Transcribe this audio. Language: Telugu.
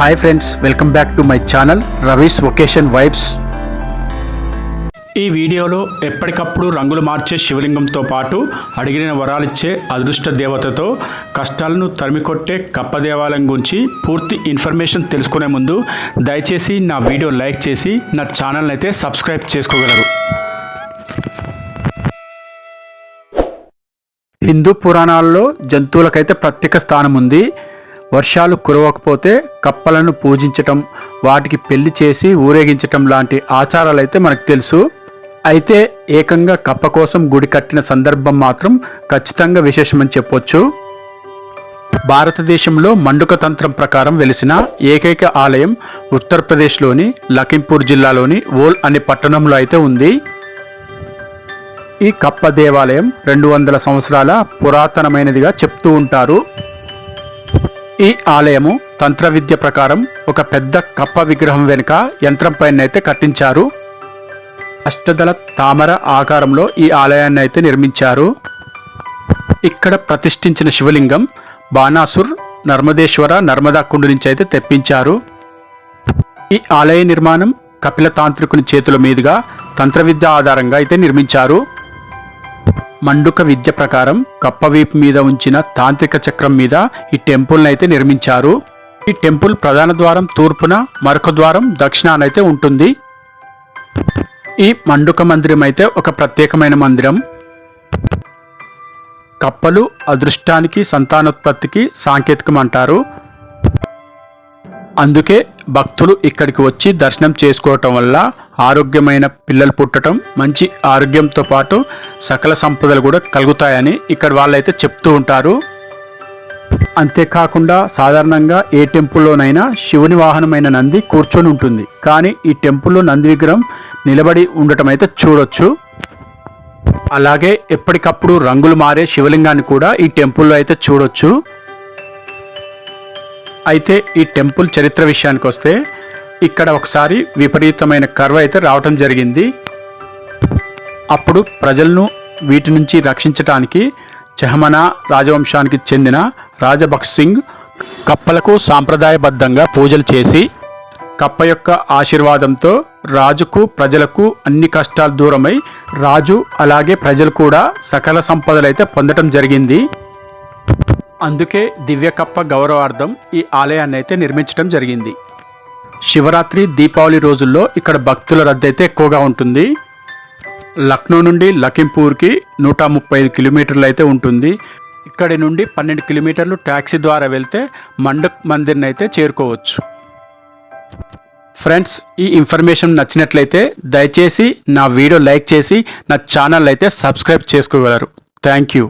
Hi friends welcome back to my channel Ravi's vocation vibes ఈ వీడియోలో ఎప్పటికప్పుడు రంగులు మార్చే శివలింగంతో పాటు అడిగిన వరాలిచ్చే అదృష్ట దేవతతో కష్టాలను తరిమికొట్టే కప్ప దేవాలయం గురించి పూర్తి ఇన్ఫర్మేషన్ తెలుసుకునే ముందు దయచేసి నా వీడియో లైక్ చేసి నా ఛానల్ని అయితే సబ్స్క్రైబ్ చేసుకోగలరు. హిందూ పురాణాల్లో జంతువులకైతే ప్రత్యేక స్థానం ఉంది. వర్షాలు కురవకపోతే కప్పలను పూజించటం వాటికి పెళ్ళి చేసి ఊరేగించటం లాంటి ఆచారాలు అయితే మనకు తెలుసు. అయితే ఏకంగా కప్ప కోసం గుడి కట్టిన సందర్భం మాత్రం ఖచ్చితంగా విశేషమని చెప్పొచ్చు. భారతదేశంలో మండుక తంత్రం ప్రకారం వెలిసిన ఏకైక ఆలయం ఉత్తరప్రదేశ్లోని లఖింపూర్ జిల్లాలోని ఓల్ అనే పట్టణంలో అయితే ఉంది. ఈ కప్ప దేవాలయం రెండు వందల సంవత్సరాల పురాతనమైనదిగా చెప్తూ ఉంటారు. ఈ ఆలయము తంత్ర విద్య ప్రకారం ఒక పెద్ద కప్ప విగ్రహం వెనుక యంత్రం కట్టించారు. అష్టదళ తామర ఆకారంలో ఈ ఆలయాన్ని అయితే నిర్మించారు. ఇక్కడ ప్రతిష్ఠించిన శివలింగం బాణాసుర్ నర్మదేశ్వర నర్మదా కుండు నుంచి అయితే తెప్పించారు. ఈ ఆలయ నిర్మాణం కపిల తాంత్రికుని చేతుల మీదుగా తంత్ర విద్య ఆధారంగా అయితే నిర్మించారు. మండుక విద్య ప్రకారం కప్పవీపు మీద ఉంచిన తాంత్రిక చక్రం మీద ఈ టెంపుల్ని అయితే నిర్మించారు. ఈ టెంపుల్ ప్రధాన ద్వారం తూర్పున మరొక ద్వారం దక్షిణాన అయితే ఉంటుంది. ఈ మండుక మందిరం అయితే ఒక ప్రత్యేకమైన మందిరం. కప్పలు అదృష్టానికి సంతానోత్పత్తికి సాంకేతికం అంటారు. అందుకే భక్తులు ఇక్కడికి వచ్చి దర్శనం చేసుకోవటం వల్ల ఆరోగ్యమైన పిల్లలు పుట్టడం మంచి ఆరోగ్యంతో పాటు సకల సంపదలు కూడా కలుగుతాయని ఇక్కడ వాళ్ళైతే చెప్తూ ఉంటారు. అంతేకాకుండా సాధారణంగా ఏ టెంపుల్లోనైనా శివుని వాహనమైన నంది కూర్చొని ఉంటుంది. కానీ ఈ టెంపుల్లో నంది విగ్రహం నిలబడి ఉండటం అయితే చూడొచ్చు. అలాగే ఎప్పటికప్పుడు రంగులు మారే శివలింగాన్ని కూడా ఈ టెంపుల్లో అయితే చూడొచ్చు. అయితే ఈ టెంపుల్ చరిత్ర విషయానికి వస్తే ఇక్కడ ఒకసారి విపరీతమైన కర్వ అయితే రావటం జరిగింది. అప్పుడు ప్రజలను వీటి నుంచి రక్షించటానికి చెహమనా రాజవంశానికి చెందిన రాజభక్ష్ సింగ్ కప్పలకు సాంప్రదాయబద్ధంగా పూజలు చేసి కప్ప యొక్క ఆశీర్వాదంతో రాజుకు ప్రజలకు అన్ని కష్టాలు దూరమై రాజు అలాగే ప్రజలు కూడా సకల సంపదలైతే పొందటం జరిగింది. అందుకే దివ్యకప్ప గౌరవార్థం ఈ ఆలయాన్ని అయితే నిర్మించడం జరిగింది. శివరాత్రి దీపావళి రోజుల్లో ఇక్కడ భక్తుల రద్దు అయితే ఎక్కువగా ఉంటుంది. లక్నో నుండి లఖింపూర్కి నూట ముప్పై ఐదు కిలోమీటర్లు అయితే ఉంటుంది. ఇక్కడి నుండి పన్నెండు కిలోమీటర్లు ట్యాక్సీ ద్వారా వెళ్తే మండక్ మందిర్ని అయితే చేరుకోవచ్చు. ఫ్రెండ్స్ ఈ ఇన్ఫర్మేషన్ నచ్చినట్లయితే దయచేసి నా వీడియో లైక్ చేసి నా ఛానల్ అయితే సబ్స్క్రైబ్ చేసుకోగలరు. Thank you.